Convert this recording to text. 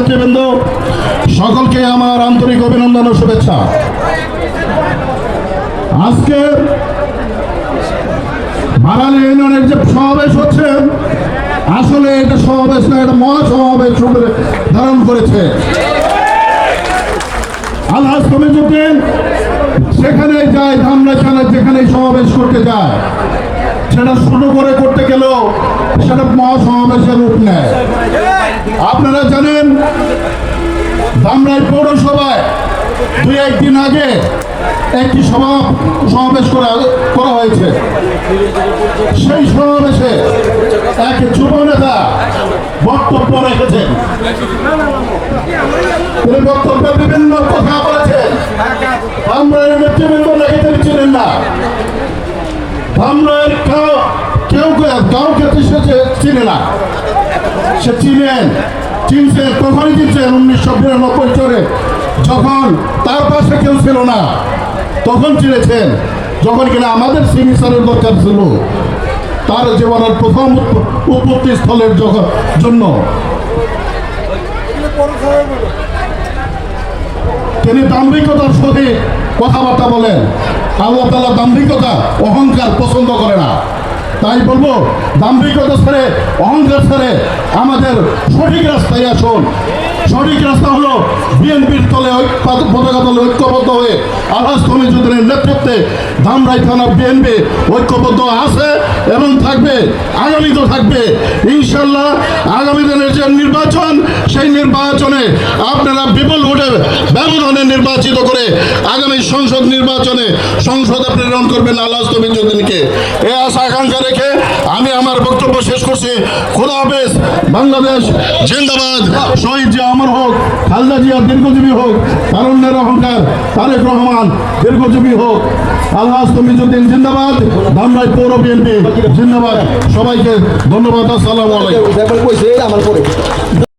নেতৃবৃন্দ, সকলকে আমার আন্তরিক অভিনন্দন ও শুভেচ্ছা। আজকে বাঙালি ইউনিয়নের যে সমাবেশ হচ্ছে, আসলে এটা সমাবেশ না এটা মহাসমাবেশ রূপে ধারণ করেছে। আলহাজ কমিজুদ্দিন সেখানে যায় ধামরাখানা যেখানে সমাবেশ করতে যায়, সেটা শুরু করে করতে গেলেও সেটা মহাসমাবেশের রূপ নেয়। আপনারা জানেন ধামরাই পৌরসভায় দুই একদিন আগে একটি সভা সমাবেশ করা করা হয়েছে। সেই সমাবেশে এক যুব নেতা বক্তব্য রেখেছেন। তিনি বক্তব্যে বিভিন্ন কথা বলেছেন। আমরা নেতৃবৃন্দ তিনি ছিলেন না। আমরা কাউ- কেউ কেউ- কাউকে চিনে না। সে চিনেন। চিনছেন তখনই চিনছেন উনিশশো বিরানব্বই চলে যখন তার পাশে কেউ ছিল না, তখন চিনেছেন যখন কিনা আমাদের সিগনেচারের দরকার ছিল তার জীবনের প্রথম উৎপ- উৎপত্তি স্থলের জন্য। তিনি দাম্ভিকতার সহিত কথাবার্তা বলেন। আল্লাহ তালা দাম্ভিকতা, অহংকার পছন্দ করে না। তাই বলব দাম্ভিকতা ছেড়ে অহংকার ছেড়ে আমাদের সঠিক রাস্তায় আসুন। সঠিক রাস্তা হলো বিএনপির তলে পতাকা তলে ঐক্যবদ্ধ হয়ে আলহাজ কমিজুদ্দিনের নেতৃত্বে ধামরাই থানা বিএনপি ঐক্যবদ্ধ আছে এবং থাকবে, আগামীতেও থাকবে। ইনশাল্লাহ আগামী দিনের যে নির্বাচন, সেই নির্বাচনে আপনারা বিপুল ভোটে ব্যবধানে নির্বাচিত করে আগামী সংসদ নির্বাচনে সংসদে প্রেরণ করবেন আল্লাহ তমিজুদ্দিনকে এ আশা, আকাঙ্ক্ষা রেখে আমি আমার বক্তব্য শেষ করছি। খোদা হাফেজ, বাংলাদেশ জিন্দাবাদ, শহীদ অমর হোক, খালদা জিয়া দীর্ঘজীবী হোক, তারুণ্যের অহংকার, তারেক রহমান দীর্ঘজীবী হোক। আল্লাহ তমিজুদ্দিন জিন্দাবাদ ধামরাই পৌর বিএনপি জিন্দাবাদ। সবাইকে ধন্যবাদ, আসসালামু আলাইকুম। আমার